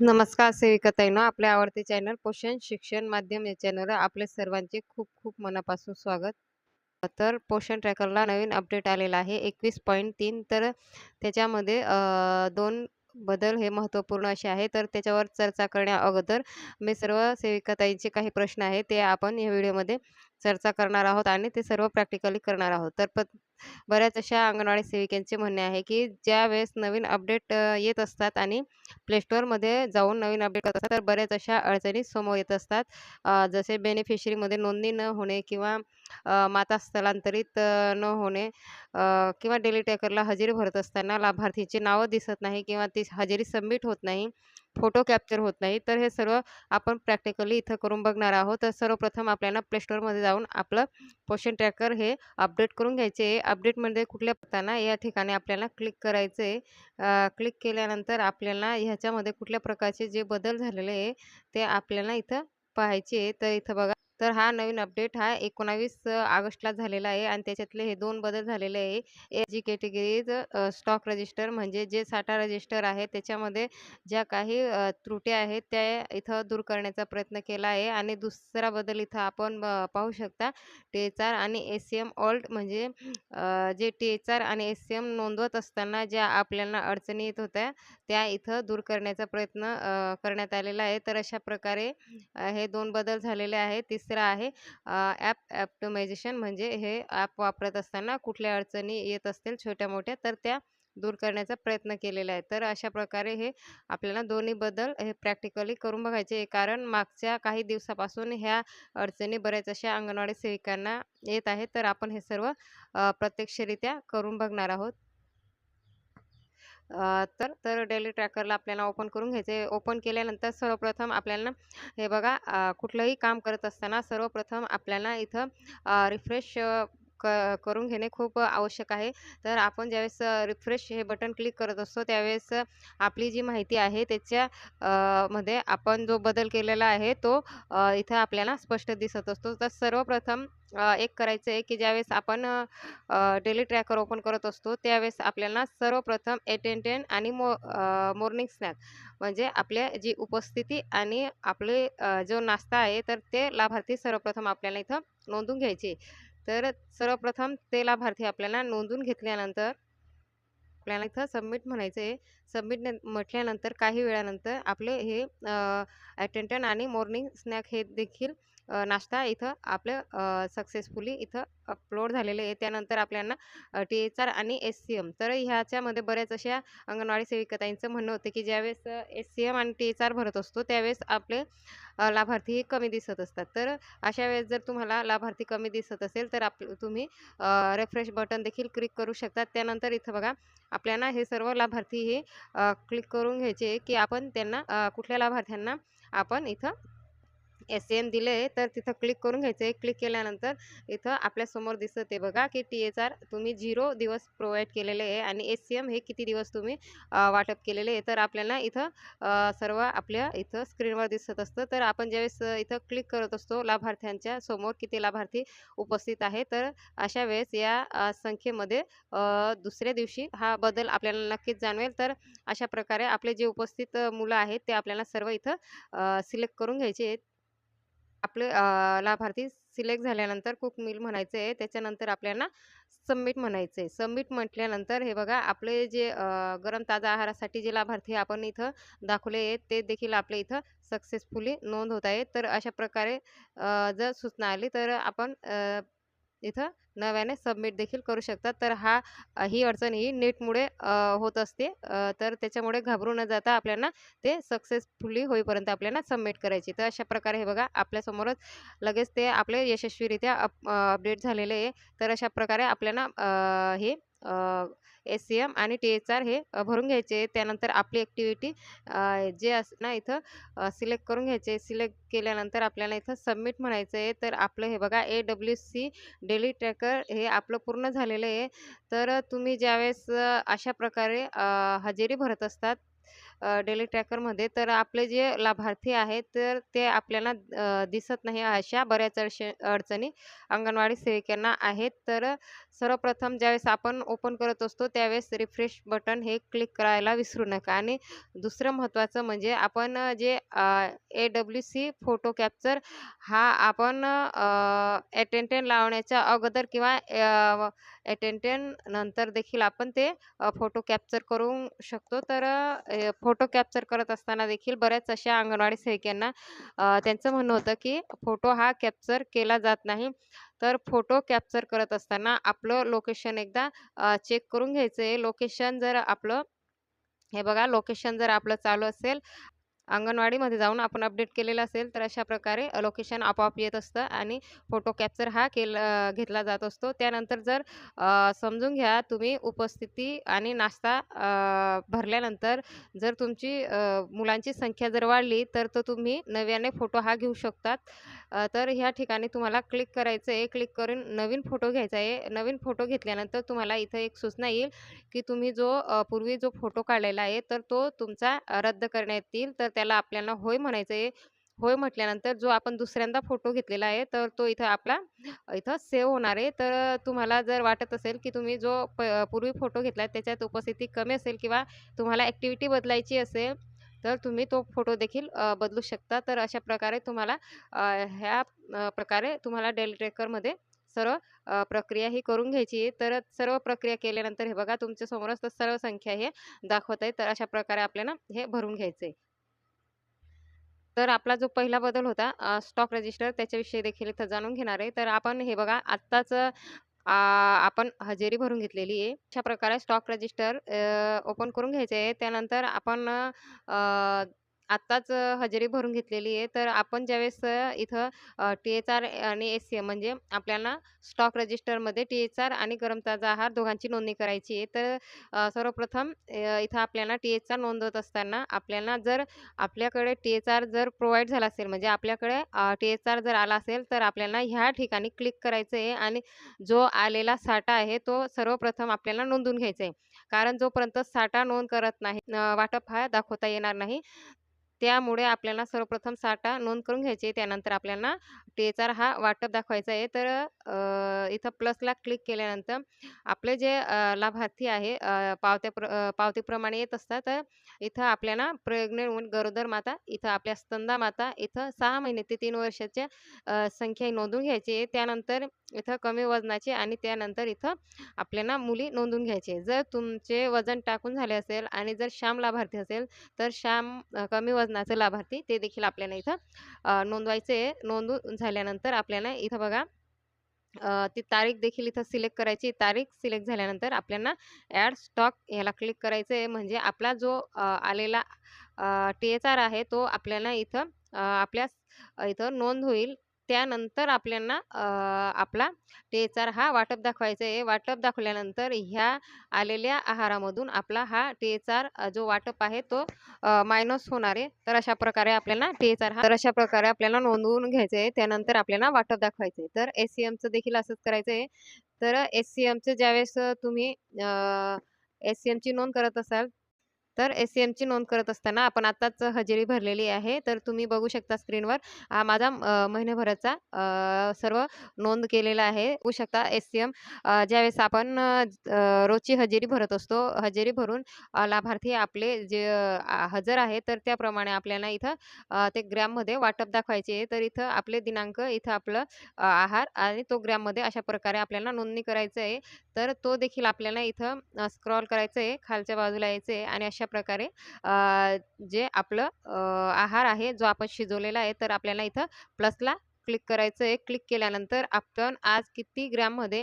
नमस्कार सेविकाताईंनो आपल्या आवडते चॅनल पोषण शिक्षण माध्यम या चॅनलवर आपले सर्वांचे खूप खूप मनापासून स्वागत. तर पोषण ट्रॅकरला नवीन अपडेट आलेला आहे एकवीस पॉईंट तीन. तर त्याच्यामध्ये दोन बदल हे महत्त्वपूर्ण असे आहे. तर त्याच्यावर चर्चा करण्या अगोदर मी सर्व सेविकाताईंचे काही प्रश्न आहे ते आपण या व्हिडिओमध्ये चर्चा करणार आहोत आणि ते सर्व प्रॅक्टिकली करणार आहोत. तर प बऱ्याच अशा अंगणवाडी सेविकांचे म्हणणे आहे की ज्यावेळेस नवीन अपडेट येत असतात आणि प्लेस्टोअरमध्ये जाऊन नवीन अपडेट करत असतात तर बऱ्याच अशा अडचणी समोर येत असतात. जसे बेनिफिशरीमध्ये नोंदणी न होणे किंवा माता स्थलांतरित न होणे किंवा डेली ट्रॅकरला हजेरी भरत असताना लाभार्थीचे नावं दिसत नाही किंवा ती हजेरी सबमिट होत नाही फोटो कॅप्चर होत नाही. तर हे सर्व आपण प्रॅक्टिकली इथं करून बघणार आहोत. तर सर्वप्रथम आपल्याला प्लेस्टोअरमध्ये जाऊन आपलं पोशन ट्रॅकर हे अपडेट करून घ्यायचे आहे. अपडेटमध्ये कुठल्या पत्ताना या ठिकाणी आपल्याला क्लिक करायचं आहे. क्लिक केल्यानंतर आपल्याला ह्याच्यामध्ये कुठल्या प्रकारचे जे बदल झालेले आहे ते आपल्याला इथं पाहायचे तर इथं बघा तर हा नवीन अपडेट हा एकोणावीस ऑगस्टला झालेला आहे आणि त्याच्यातले हे दोन बदल झालेले आहे. A G categories stock register म्हणजे जे साठा रजिस्टर आहे त्याच्यामध्ये ज्या काही त्रुट्या त्रुटी आहेत त्या इथं दूर करण्याचा प्रयत्न केला आहे आणि दुसरा बदल इथं आपण पाहू शकता टी एच आर आणि एस सी एम ऑल्ट म्हणजे जे टी एच आर आणि एस सी एम नोंदवत असताना ज्या आपल्याला अडचणी येत होत्या त्या इथं दूर करण्याचा प्रयत्न करण्यात आलेला आहे. तर अशा प्रकारे हे दोन बदल झालेले आहेत. तिसरं आहे. ॲप ॲप्टोमायझेशन म्हणजे हे ॲप वापरत असताना कुठल्या अडचणी येत असतील छोट्या मोठ्या तर त्या दूर करण्याचा प्रयत्न केलेला आहे. तर अशा प्रकारे हे आपल्याला दोन्ही बदल हे प्रॅक्टिकली करून बघायचे कारण मागच्या काही दिवसापासून ह्या अडचणी बऱ्याच अशा अंगणवाडी सेविकांना येत आहेत. तर आपण हे सर्व प्रत्यक्षरित्या करून बघणार आहोत. तर तर डेली ट्रॅकरला आपल्याला ओपन करून घ्यायचे ओपन केल्यानंतर सर्वप्रथम आपल्याला हे बघा कुठलंही काम करत असताना सर्वप्रथम आपल्याला इथं रिफ्रेश क करून घेणे खूप आवश्यक आहे. तर आपण ज्यावेळेस रिफ्रेश हे बटन क्लिक करत असतो त्यावेळेस आपली जी माहिती आहे त्याच्या मध्ये आपण जो बदल केलेला आहे तो इथं आपल्याला स्पष्ट दिसत असतो. तर सर्वप्रथम एक करायचं आहे की ज्यावेळेस आपण डेली ट्रॅकर ओपन करत असतो त्यावेळेस आपल्याला सर्वप्रथम एटेंटेन आणि मो मॉर्निंग स्नॅक म्हणजे आपल्या जी उपस्थिती आणि आपले जो नाश्ता आहे तर ते लाभार्थी सर्वप्रथम आपल्याला इथं नोंदून घ्यायचे. तर सर्वप्रथम ते लाभार्थी आपल्याला नोंदून घेतल्यानंतर आपल्याला इथं सबमिट म्हणायचं आहे सबमिट म्हटल्यानंतर काही वेळानंतर आपले हे अटेंटन आणि मॉर्निंग स्नॅक हे देखील नाश्ता इथं आपलं सक्सेसफुली इथं अपलोड झालेले आहे. त्यानंतर आपल्याला टी एच आर आणि एस सी एम तर ह्याच्यामध्ये बऱ्याच अशा अंगणवाडी सेविकाताईंचं म्हणणं होतं की ज्यावेळेस एस सी एम आणि टी एच आर भरत असतो त्यावेळेस आपले लाभार्थीही लाभार्थी हे कमी दिसत असतात. तर अशा वेळेस जर तुम्हाला लाभार्थी कमी दिसत असेल तर आप तुम्ही रेफ्रेश बटन देखील क्लिक करू शकतात त्यानंतर इथं बघा आपल्याला हे सर्व लाभार्थी हे क्लिक करून घ्यायचे की आपण त्यांना कुठल्या लाभार्थ्यांना आपण इथं एस एम दिले आहे तर तिथं क्लिक करून घ्यायचं. आहे क्लिक केल्यानंतर इथं आपल्यासमोर दिसत आहे बघा की टी एच आर तुम्ही झिरो दिवस प्रोव्हाइड केलेले आहे आणि एस सी एम हे किती दिवस तुम्ही वाटप केलेले आहे. तर आपल्याला इथं सर्व आपल्या इथं स्क्रीनवर दिसत असतं. तर आपण ज्यावेळेस इथं क्लिक करत असतो लाभार्थ्यांच्या समोर किती लाभार्थी उपस्थित आहे तर अशा वेळेस या संख्येमध्ये दुसऱ्या दिवशी हा बदल आपल्याला नक्कीच जाणवेल. तर अशा प्रकारे आपले जे उपस्थित मुलं आहेत ते आपल्याला सर्व इथं सिलेक्ट करून घ्यायचे आहेत. आपले अ, लाभार्थी सिलेक्ट झाल्यानंतर कुक मिल म्हणायचं आहे त्याच्यानंतर आपल्याला सबमिट म्हणायचं. आहे सबमिट म्हटल्यानंतर हे बघा आपले जे अ, गरम ताजा आहारासाठी जे लाभार्थी आपण इथं दाखवले आहेत ते देखील आपल्या इथं सक्सेसफुली नोंद होत आहे तर अशा प्रकारे अ, जर सूचना आली तर आपण अ, इथं नव्याने सबमिट देखील करू शकतात. तर हा ही अडचण ही नेटमुळे होत असते. तर त्याच्यामुळे घाबरू न जाता आपल्याला ते सक्सेसफुली होईपर्यंत आपल्याला सबमिट करायची. तर अशा प्रकारे हे बघा आपल्यासमोरच लगेच ते आपले यशस्वीरित्या अप अपडेट झालेले आहे. तर अशा प्रकारे आपल्याला हे एस सी एम आणि टी एच आर हे भरून घ्यायचे. त्यानंतर आपली ॲक्टिव्हिटी जे अस ना इथं सिलेक्ट करून घ्यायचे. सिलेक्ट केल्यानंतर आपल्याला इथं सबमिट म्हणायचं आहे तर आपलं हे बघा A W C daily tracker हे आपलं पूर्ण झालेलं आहे. तर तुम्ही ज्यावेळेस अशा प्रकारे हजेरी भरत असतात डेली ट्रॅकरमध्ये तर आपले जे लाभार्थी आहेत तर ते आपल्याला दिसत नाही अशा बऱ्याच अडश अडचणी अंगणवाडी सेविकांना आहेत. तर सर्वप्रथम ज्यावेळेस आपण ओपन करत असतो त्यावेळेस रिफ्रेश बटन हे क्लिक करायला विसरू नका आणि दुसरं महत्त्वाचं म्हणजे आपण जे ए-डब्ल्यू-सी फोटो कॅप्चर हा आपण अटेंटेन लावण्याच्या अगोदर किंवा अटेंटेन नंतर देखील आपण ते फोटो कॅप्चर करू शकतो. तर फोटो कॅप्चर करत असताना देखील बऱ्याच अशा अंगणवाडी सेविकांना त्यांचं म्हणणं होतं, की फोटो हा कॅप्चर केला जात नाही. तर फोटो कॅप्चर करत असताना आपलं लोकेशन एकदा चेक करून घ्यायचं आहे. लोकेशन जर आपलं हे बघा लोकेशन जर आपलं चालू असेल अंगणवाडीमध्ये जाऊन आपण अपडेट केलेलं असेल तर अशा प्रकारे लोकेशन आपोआप येत असतं आणि फोटो कॅप्चर हा केला घेतला जात असतो. त्यानंतर जर समजून घ्या तुम्ही उपस्थिती आणि नाश्ता भरल्यानंतर जर तुमची मुलांची संख्या जर वाढली तर तो तुम्ही नव्याने फोटो हा घेऊ शकतात. तर ह्या ठिकाणी तुम्हाला क्लिक करायचं आहे. क्लिक करून नवीन फोटो घ्यायचा आहे. नवीन फोटो घेतल्यानंतर तुम्हाला इथं एक सूचना येईल, की तुम्ही जो पूर्वी जो फोटो काढलेला आहे तर तो तुमचा रद्द करण्यात येईल. तर त्याला आपल्याला होय म्हणायचं आहे. होय म्हटल्यानंतर जो आपण दुसऱ्यांदा फोटो घेतलेला आहे तर तो इथं आपला इथं सेव्ह होणार आहे. तर तुम्हाला जर वाटत असेल, की तुम्ही जो प पूर्वी फोटो घेतला त्याच्यात उपस्थिती कमी असेल किंवा तुम्हाला ॲक्टिव्हिटी बदलायची असेल, तर तुम्ही तो फोटो देखील बदलू शकता. तर अशा प्रकारे तुम्हाला ह्या प्रकारे तुम्हाला डेली ट्रेकरमध्ये सर्व प्रक्रिया ही करून घ्यायची आहे. तर सर्व प्रक्रिया केल्यानंतर हे बघा तुमच्या समोरच तर सर्व संख्या हे दाखवत आहे. तर अशा प्रकारे आपल्याला हे भरून घ्यायचं आहे. तर आपला जो पहिला बदल होता स्टॉक रजिस्टर त्याच्याविषयी देखील इथं जाणून घेणार आहे. तर आपण हे बघा आत्ताच आपण हजेरी भरून घेतलेली आहे. अशा प्रकारे स्टॉक रजिस्टर ओपन करून घ्यायचे आहे. त्यानंतर आपण अ, आत्ताच हजेरी भरून घेतलेली आहे. तर आपण ज्यावेळेस इथं टी-एच-आर आणि एस-सी-एम म्हणजे आपल्याला स्टॉक रजिस्टरमध्ये टी-एच-आर आणि गरम ताजा आहार दोघांची नोंदणी करायची आहे. तर सर्वप्रथम इथं आपल्याला टी-एच-आर नोंदवत असताना आपल्याला जर आपल्याकडे टी-एच-आर जर प्रोव्हाईड झाला असेल म्हणजे आपल्याकडे टी-एच-आर जर आला असेल तर आपल्याला ह्या ठिकाणी क्लिक करायचं आहे आणि जो आलेला साठा आहे तो सर्वप्रथम आपल्याला नोंदवून घ्यायचा आहे. कारण जोपर्यंत साठा नोंद करत नाही वाटप हा दाखवता येणार नाही. त्यामुळे आपल्याला सर्वप्रथम साठा नोंद करून घ्यायची आहे. त्यानंतर आपल्याला टीएचआर हा वाटप दाखवायचा आहे. तर इथं प्लसला क्लिक केल्यानंतर आपले जे लाभार्थी आहे पावत्या प्र पावतीप्रमाणे येत असतात. तर इथं आपल्याला प्रेग्नंट वुमन गरोदर माता, इथं आपल्या स्तंदा माता, इथं सहा महिने ते तीन वर्षाच्या संख्या नोंदवून घ्यायची आहे. त्यानंतर इथं कमी वजनाचे आणि त्यानंतर इथं आपल्याला मुली नोंदवून घ्यायचे. जर तुमचे वजन टाकून झाले असेल आणि जर श्याम लाभार्थी असेल तर श्याम कमी वजनाचे लाभार्थी ते देखील आपल्याला इथं नोंदवायचे आहे. झाल्यानंतर आपल्याला इथं बघा ती तारीख देखील इथं सिलेक्ट करायची. तारीख सिलेक्ट झाल्यानंतर आपल्याला ॲड स्टॉक ह्याला क्लिक करायचं आहे. म्हणजे आपला जो आलेला टी-एच-आर आहे तो आपल्याला इथं आपल्या इथं नोंद होईल. त्यानंतर आपल्याला आपला टेचार हा वाटप दाखवायचा आहे. वाटप दाखवल्यानंतर ह्या आलेल्या आहारामधून आपला हा टेचार जो वाटप आहे तो मायनस होणार आहे. तर अशा प्रकारे आपल्याला टेचार हा तर अशा प्रकारे आपल्याला नोंदवून घ्यायचं आहे. त्यानंतर आपल्याला वाटप दाखवायचं आहे. तर एस-सी-एमचं देखील असंच करायचं आहे. तर एस-सी-एमचं ज्यावेळेस तुम्ही एस-सी-एमची नोंद करत असाल तर एस-सी-एमची नोंद करत असताना आपण आत्ताच हजेरी भरलेली आहे. तर तुम्ही बघू शकता स्क्रीनवर हा माझा महिन्याभराचा सर्व नोंद केलेला आहे. बघू शकता एस-सी-एम ज्यावेळेस आपण रोजची हजेरी भरत असतो. हजेरी भरून लाभार्थी आपले जे हजर आहे तर त्याप्रमाणे आपल्याला इथं ते ग्रॅममध्ये वाटप दाखवायचे आहे. तर इथं आपले दिनांक, इथं आपलं आहार आणि तो ग्रॅममध्ये अशा प्रकारे आपल्याला नोंदणी करायचं आहे. तर तो देखील आपल्याला इथं स्क्रॉल करायचं आहे. खालच्या बाजूला यायचं आहे आणि अशा प्रकारे जे आपलं आहार आहे जो आपण शिजवलेला आहे तर आपल्याला इथं प्लसला क्लिक करायचं आहे. क्लिक केल्यानंतर आपण आज किती ग्रॅममध्ये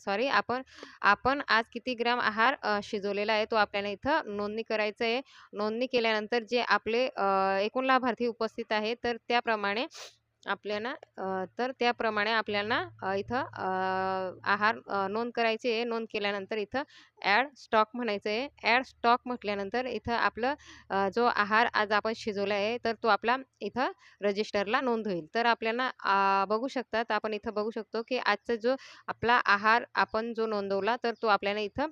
सॉरी आपण आपण आज किती ग्रॅम आहार शिजवलेला आहे तो आपल्याला इथं नोंदणी करायचं आहे. नोंदणी केल्यानंतर जे आपले एकूण लाभार्थी उपस्थित आहे तर त्याप्रमाणे आपल्याला तर त्याप्रमाणे आपल्याला इथं आहार नोंद करायची आहे. नोंद केल्यानंतर इथं ॲड स्टॉक म्हणायचं आहे. ॲड स्टॉक म्हटल्यानंतर इथं आपलं जो आहार आज आपण शिजवला आहे, तर तो आपला इथं रजिस्टरला नोंद होईल. तर आपल्याला बघू शकतात आपण इथं बघू शकतो, की आजचा जो आपला आहार आपण जो नोंदवला, तर तो आपल्याला इथं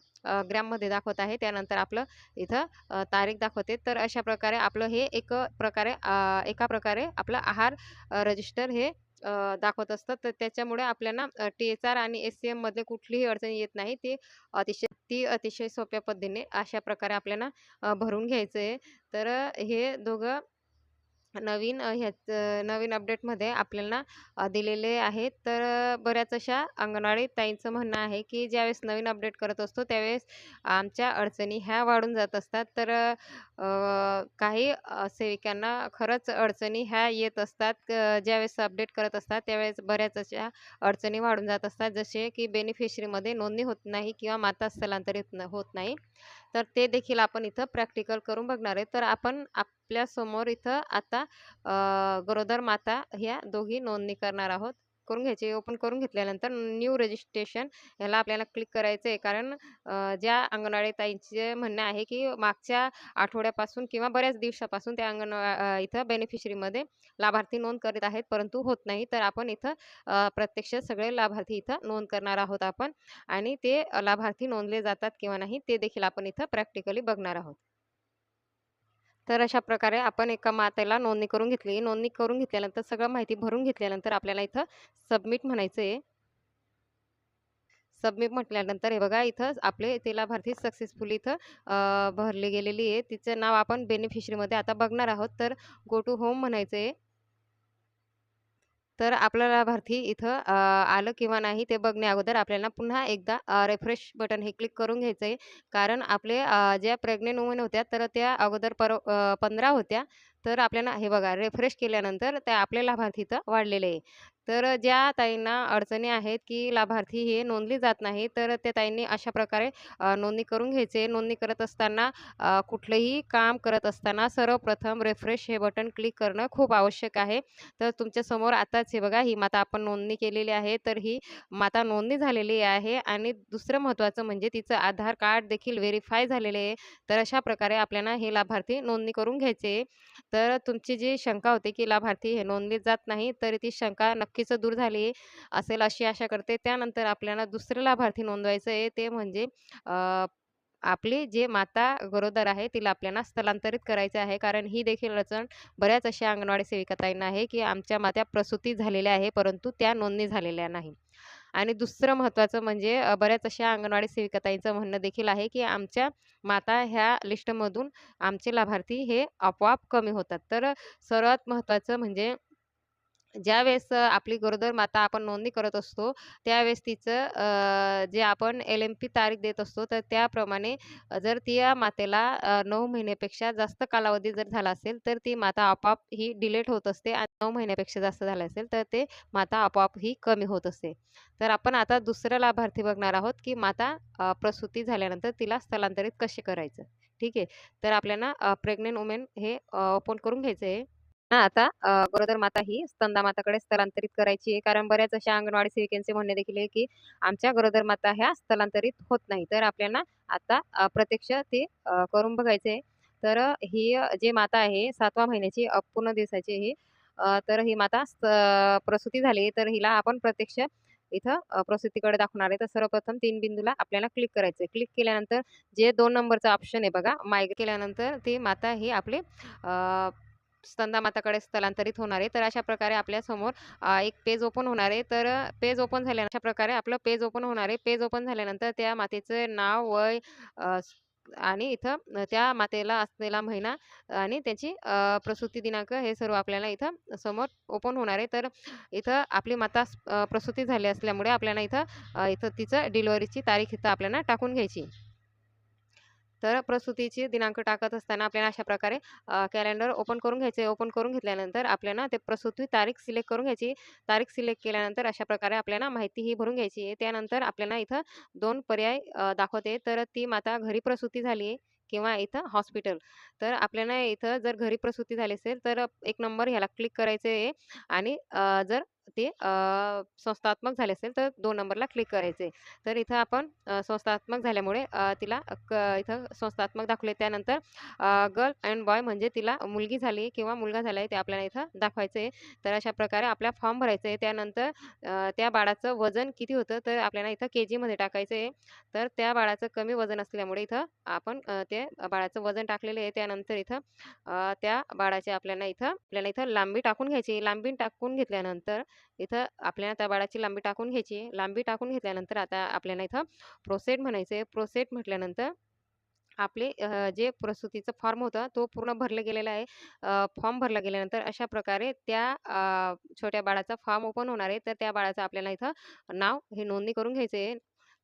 ग्रॅममध्ये दाखवत आहे. त्यानंतर आपलं इथं तारीख दाखवते. तर अशा प्रकारे आपलं हे एक प्रकारे एका प्रकारे आपला आहार रजि रजिस्टर हे दाखवत असतात तर त्याच्यामुळे आपल्याला टी-एच-आर आणि एस सी एममध्ये कुठलीही अडचण येत नाही. ते अतिशय ती अतिशय सोप्या पद्धतीने अशा प्रकारे आपल्याला भरून घ्यायचं आहे. तर हे दोघं नवीन ह्याच नवीन अपडेटमध्ये आपल्याला दिलेले आहेत. तर बऱ्याच अशा अंगणवाडी ताईंचं म्हणणं आहे, की ज्यावेळेस नवीन अपडेट करत असतो, त्यावेळेस आमच्या अडचणी ह्या वाढून जात असतात. तर अ, काही अ, सेविकांना खरंच अडचणी ह्या येत असतात. अ, ज्यावेळेस अपडेट करत असतात, त्यावेळेस बऱ्याच अशा अडचणी वाढून जात असतात. जसे की बेनिफिशरीमध्ये नोंदणी होत नाही किंवा माता स्थलांतरित न होत नाही. तर ते देखील आपण इथं प्रॅक्टिकल करून बघणार आहे. तर आपण आपल्यासमोर इथं आता अ, गरोदर माता ह्या दोघी नोंदणी करणार आहोत. करून घ्यायची. ओपन करून घेतल्यानंतर न्यू रजिस्ट्रेशन ह्याला आपल्याला क्लिक करायचं आहे. कारण ज्या अंगणवाडी ताईंचे म्हणणं आहे, की मागच्या आठवड्यापासून किंवा बऱ्याच दिवसापासून त्या अंगणवा इथं बेनिफिशरीमध्ये लाभार्थी नोंद करीत आहेत, परंतु होत नाही. तर आपण इथं प्रत्यक्ष सगळे लाभार्थी इथं नोंद करणार आहोत आपण आणि ते लाभार्थी नोंदले जातात किंवा नाही ते देखील आपण इथं प्रॅक्टिकली बघणार आहोत. तर अशा प्रकारे आपण एका मातेला नोंदणी करून घेतली. नोंदणी करून घेतल्यानंतर सगळं माहिती भरून घेतल्यानंतर आपल्याला इथं सबमिट म्हणायचं आहे. सबमिट म्हटल्यानंतर हे बघा इथं आपले तिला भारती सक्सेसफुली इथं भरली गेलेली आहे. तिचं नाव आपण बेनिफिशरीमध्ये आता बघणार आहोत. तर गो टू होम म्हणायचं आहे. तर आपलं लाभार्थी इथं आलं किंवा नाही ते बघण्या अगोदर आपल्याला पुन्हा एकदा रेफ्रेश बटन हे क्लिक करून घ्यायचं आहे. कारण आपले ज्या प्रेग्नेंट वुमेन होत्या तर त्या अगोदर पर पंधरा होत्या. तर आपल्याला हे बघा रिफ्रेश केल्यानंतर त्या आपले लाभार्थी तर वाढलेले आहे. तर ज्या ताईंना अडचणी आहेत, की लाभार्थी हे नोंदली जात नाही, तर त्या ताईंनी अशा प्रकारे नोंदणी करून घ्यायचे नोंदणी करत असताना कुठलंही काम करत असताना सर्वप्रथम रेफ्रेश हे बटन क्लिक करणं खूप आवश्यक आहे. तर तुमच्यासमोर आताच हे बघा ही माता आपण नोंदणी केलेली आहे. तर ही माता नोंदणी झालेली आहे आणि दुसरं महत्त्वाचं म्हणजे तिचं आधार कार्ड देखील व्हेरीफाय झालेले आहे. तर अशा प्रकारे आपल्याला हे लाभार्थी नोंदणी करून घ्यायचे तर तुमची जी शंका होती, की लाभार्थी हे नोंदले जात नाही, तर ती शंका नक्कीच दूर झाली असेल अशी आशा करते. त्यानंतर आपल्याला दुसरे लाभार्थी नोंदवायचं आहे ते म्हणजे आपली जे माता गरोदर आहे तिला आपल्याला स्थलांतरित करायचं आहे. कारण ही देखील अडचण बऱ्याच अशा अंगणवाडी सेविकाताईंना आहे, की आमच्या मात्या प्रसूती झालेल्या आहे, परंतु त्या नोंदणी झालेल्या नाही. आणि दुसरं महत्त्वाचं म्हणजे बऱ्याच अशा अंगणवाडी सेविकाताईंचं म्हणणं देखील आहे, की आमच्या माता ह्या लिस्टमधून आमचे लाभार्थी हे आपोआप कमी होतात. तर सर्वात महत्त्वाचं म्हणजे ज्यावेळेस आपली गरोदर माता आपण नोंदणी करत असतो, त्यावेळेस तिचं जे आपण एल-एम-पी तारीख देत असतो, तर त्याप्रमाणे जर त्या मातेला नऊ महिन्यापेक्षा जास्त कालावधी जर झाला असेल, तर ती माता आपोआप ही डिलेट होत असते आणि नऊ महिन्यापेक्षा जास्त झालं असेल, तर ते माता आपोआप ही कमी होत असते. तर आपण आता दुसरं लाभार्थी बघणार आहोत, की माता प्रसूती झाल्यानंतर तिला स्थलांतरित कसे करायचं? ठीक आहे. तर आपल्याला प्रेग्नंट वुमेन हे ओपन करून घ्यायचं आहे. हां, आता अ, गरोदर माता ही स्तनदा माताकडे स्थलांतरित करायची आहे. कारण बऱ्याच अशा अंगणवाडी सेविकांचे म्हणणे देखील आहे, की आमच्या गरोदर माता ह्या स्थलांतरित होत नाही. तर आपल्याला आता अ, प्रत्यक्ष ते अ, करून बघायचं आहे. तर अ, ही अ, जी माता आहे 7व्या महिन्याची अपूर्ण दिवसाची ही अ, तर ही माता स्त प्रसूती झाली. तर हिला आपण प्रत्यक्ष इथं अ, प्रसूतीकडे दाखवणार आहे. तर सर्वप्रथम 3 बिंदूला आपल्याला क्लिक करायचं आहे. क्लिक केल्यानंतर जे 2 नंबरचा ऑप्शन आहे बघा, मायग्रेट केल्यानंतर ती माता ही आपली अ, माताकडे स्थलांतरित होणार आहे. तर अशा प्रकारे आपल्यासमोर एक पेज ओपन होणार आहे. तर पेज ओपन झाल्या अशा प्रकारे आपलं पेज ओपन होणार आहे. पेज ओपन झाल्यानंतर त्या मातेचं नाव, वय आणि इथं त्या मातेला असलेला महिना आणि त्याची प्रसूती दिनांक हे सर्व आपल्याला इथं समोर ओपन होणार आहे. तर इथं आपली माता प्रसूती झाली असल्यामुळे आपल्याला इथं इथं तिचं डिलिव्हरीची तारीख इथं आपल्याला टाकून घ्यायची. तर प्रसूतीची दिनांक टाकत असताना आपल्याला अशा प्रकारे कॅलेंडर ओपन करून घ्यायचे. ओपन करून घेतल्यानंतर आपल्याला ते प्रसूती तारीख सिलेक्ट करून घ्यायची. तारीख सिलेक्ट केल्यानंतर अशा प्रकारे आपल्याला माहिती ही भरून घ्यायची आहे. त्यानंतर आपल्याला इथं दोन पर्याय दाखवते. तर ती माता घरी प्रसूती झाली आहे किंवा इथं हॉस्पिटल तर आपल्याला इथं जर घरी प्रसूती झाली असेल तर एक नंबर ह्याला क्लिक करायचं आहे आणि जर ते संस्थात्मक झाले असेल तर दोन नंबरला क्लिक करायचे. तर इथं आपण संस्थात्मक झाल्यामुळे तिला क इथं संस्थात्मक दाखवले. त्यानंतर गर्ल अँड बॉय म्हणजे तिला मुलगी झाली किंवा मुलगा झाला आहे ते आपल्याला इथं दाखवायचं आहे तर अशा प्रकारे आपल्या फॉर्म भरायचं आहे त्यानंतर त्या बाळाचं वजन किती होतं तर आपल्याला इथं के जीमध्ये टाकायचं आहे तर त्या बाळाचं कमी वजन असल्यामुळे इथं आपण ते बाळाचं वजन टाकलेलं आहे. त्यानंतर इथं त्या बाळाचे आपल्याला इथं आपल्याला इथं लांबी टाकून घ्यायची. लांबी टाकून घेतल्यानंतर इथं आपल्याला त्या बाळाची लांबी टाकून घ्यायची लांबी टाकून घेतल्यानंतर आता आपल्याला इथं प्रोसेट म्हणायचं आहे. प्रोसेट म्हटल्यानंतर आपले जे प्रसूतीचं फॉर्म होतं तो पूर्ण भरला गेलेला आहे. फॉर्म भरला गेल्यानंतर अशा प्रकारे त्या छोट्या बाळाचा फॉर्म ओपन होणार आहे. तर त्या बाळाचं आपल्याला इथं नाव हे नोंदणी करून घ्यायचं आहे.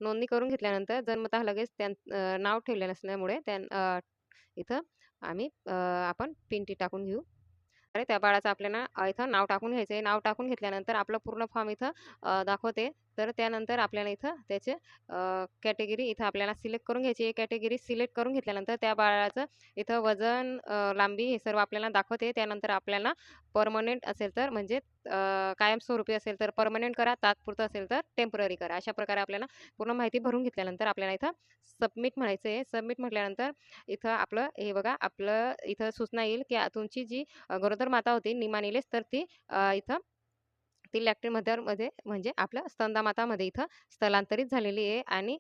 नोंदणी करून घेतल्यानंतर जन्मतः लगेच त्यां नाव ठेवलेलं असल्यामुळे त्या इथं आम्ही आपण पिंटी टाकून घेऊ. अरे त्या बाळाचं आपल्याला इथं नाव टाकून घ्यायचं आहे नाव टाकून घेतल्यानंतर आपलं पूर्ण फॉर्म इथं दाखवते. तर त्यानंतर आपल्याला इथं त्याचे कॅटेगरी इथं आपल्याला सिलेक्ट करून घ्यायची. आहे कॅटेगरी सिलेक्ट करून घेतल्यानंतर त्या बाळाचं इथं वजन लांबी हे सर्व आपल्याला दाखवते. त्यानंतर आपल्याला परमनंट असेल तर म्हणजे कायमस्वरूपी असेल तर परमनंट करा तात्पुरतं असेल तर टेंपररी करा. अशा प्रकारे आपल्याला पूर्ण माहिती भरून घेतल्यानंतर आपल्याला इथं सबमिट म्हणायचं आहे. सबमिट म्हटल्यानंतर इथं आपलं हे बघा आपलं इथं सूचना येईल की तुमची जी गरोदर माता होती निमानिलेस तर ती इथं ती लॅक्टिनमध्ये म्हणजे आपल्या स्तनदामातामध्ये इथं स्थलांतरित झालेली आहे आणि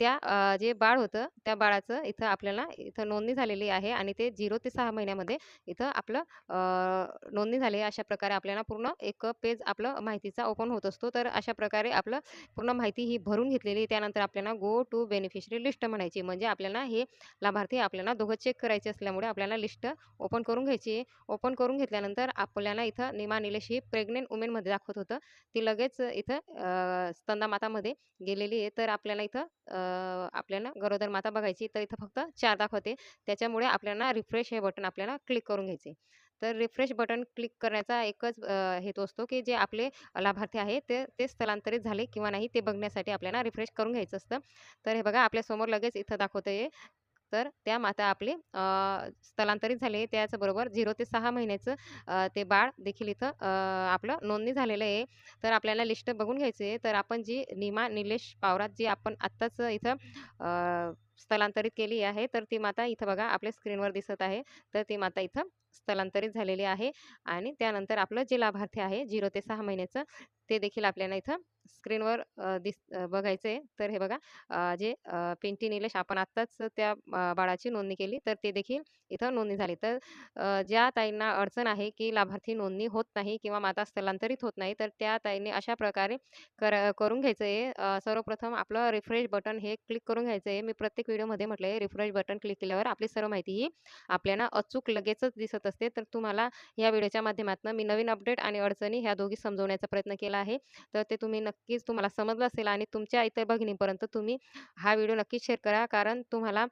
त्या जे बाळ होतं त्या बाळाचं इथं आपल्याला इथं नोंदणी झालेली आहे आणि ते झिरो ते सहा महिन्यामध्ये इथं आपलं नोंदणी झाली आहे. अशा प्रकारे आपल्याला पूर्ण एक पेज आपलं माहितीचा ओपन होत असतो. तर अशा प्रकारे आपलं पूर्ण माहिती ही भरून घेतलेली त्यानंतर आपल्याला गो टू बेनिफिशरी लिस्ट म्हणायची. म्हणजे आपल्याला हे लाभार्थी आपल्याला दोघं चेक करायचे असल्यामुळे आपल्याला लिस्ट ओपन करून घ्यायची ओपन करून घेतल्यानंतर आपल्याला इथं निमा निलेश ही प्रेग्नेंट वुमेनमध्ये दाखवत होतं. ती लगेच इथं स्तंदामातामध्ये गेलेली आहे. तर आपल्याला इथं आपल्याला गरोदर माता बघायची. तर इथं फक्त चार दाखवते. त्याच्यामुळे आपल्याला रिफ्रेश हे बटन आपल्याला क्लिक करून घ्यायचे. तर रिफ्रेश बटन क्लिक करण्याचा एकच हेतू असतो की जे आपले लाभार्थी आहे ते ते स्थलांतरित झाले किंवा नाही ते बघण्यासाठी आपल्याला रिफ्रेश करून घ्यायचं असतं. तर हे बघा आपल्यासमोर लगेच इथं दाखवतं तर त्या माता आपले स्थलांतरित झाले त्याचबरोबर झिरो ते सहा महिन्याचं ते बाळ देखील इथं आपलं नोंदणी झालेलं आहे. तर आपल्याला लिस्ट बघून घ्यायची आहे. तर आपण जी निमा निलेश पावरात जी आपण आत्ताच इथं स्थलांतरित केली आहे तर ती माता इथं बघा आपल्या स्क्रीनवर दिसत आहे. तर ती माता इथं स्थलांतरित झालेली आहे. आणि त्यानंतर आपलं जे लाभार्थी आहे झिरो ते सहा महिन्याचं ते देखील आपल्याला इथं स्क्रीनवर दिस बघायचं आहे तर हे बघा जे पेंटी निलेश आपण आत्ताच त्या बाळाची नोंदणी केली तर ते देखील इथं नोंदणी झाली. तर ज्या ताईंना अडचण आहे की लाभार्थी नोंदणी होत नाही किंवा माता स्थलांतरित होत नाही तर त्या ताईंनी अशा प्रकारे कर करून घ्यायचं आहे सर्वप्रथम आपलं रिफ्रेश बटन हे क्लिक करून घ्यायचं आहे मी प्रत्येक व्हिडिओमध्ये म्हटलं आहे रिफ्रेश बटन क्लिक केल्यावर आपली सर्व माहिती ही आपल्याला अचूक लगेचच दिसत असते. तर तुम्हाला या व्हिडिओच्या माध्यमातून मी नवीन अपडेट आणि अडचणी ह्या दोघी समजवण्याचा प्रयत्न केला आहे. तर ते तुम्ही नक्कीच तुम्हाला समजलं असेल आणि तुमच्या इतर भगिनीपर्यंत तुम्ही हा व्हिडिओ नक्कीच शेअर करा. कारण तुम्हाला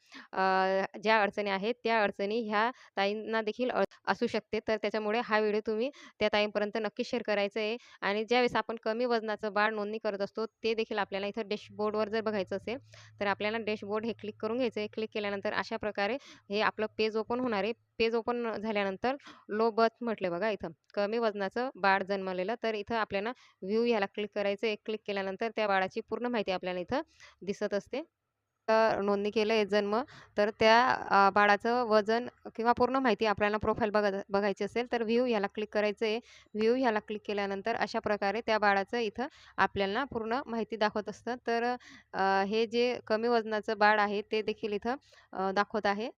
ज्या अडचणी आहेत त्या अडचणी ह्या ताईंना देखील असू शकते. तर त्याच्यामुळे हा व्हिडिओ तुम्ही त्या ताईंपर्यंत नक्की शेअर करायचं आहे. आणि ज्यावेळेस आपण कमी वजनाचं बाळ नोंदणी करत असतो ते देखील आपल्याला इथं डॅशबोर्डवर जर बघायचं असेल तर आपल्याला डॅशबोर्ड हे क्लिक करून घ्यायचं आहे. क्लिक केल्यानंतर अशा प्रकारे हे आपलं पेज ओपन होणार आहे. पेज ओपन झाल्यानंतर लो बर्थ म्हटले बघा इथं. कमी वजनाचं बाळ जन्मलेलं तर इथं आपल्याला व्ह्यू ह्याला क्लिक करायचं. आहे क्लिक केल्यानंतर त्या बाळाची पूर्ण माहिती आपल्याला इथं दिसत असते. नोंदणी केलं आहे जन्म. तर त्या बाळाचं वजन किंवा पूर्ण माहिती आपल्याला प्रोफाईल बघा बघायची असेल तर व्ह्यू ह्याला क्लिक करायचं आहे व्ह्यू ह्याला क्लिक केल्यानंतर अशा प्रकारे त्या बाळाचं इथं आपल्याला पूर्ण माहिती दाखवत असतं. तर हे जे कमी वजनाचं बाळ आहे ते देखील इथं दाखवत आहे.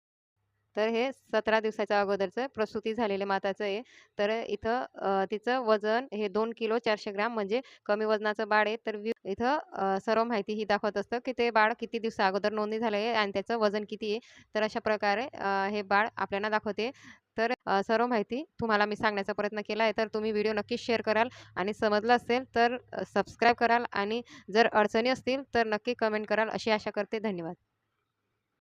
तर हे सतरा दिवसाच्या अगोदरचं प्रसूती झालेले माताचं आहे. तर इथं तिचं वजन हे दोन किलो चारशे ग्राम म्हणजे कमी वजनाचं बाळ आहे. तर इथं सर्व माहिती ही दाखवत असतं की ते बाळ किती दिवसा अगोदर नोंदणी झालं आहे आणि त्याचं वजन किती आहे. तर अशा प्रकारे हे बाळ आपल्याला दाखवते. तर सर्व माहिती तुम्हाला मी सांगण्याचा प्रयत्न केला आहे. तर तुम्ही व्हिडिओ नक्कीच शेअर कराल आणि समजलं असेल तर सबस्क्राईब कराल आणि जर अडचणी असतील तर नक्की कमेंट कराल. अशी आशा करते. धन्यवाद.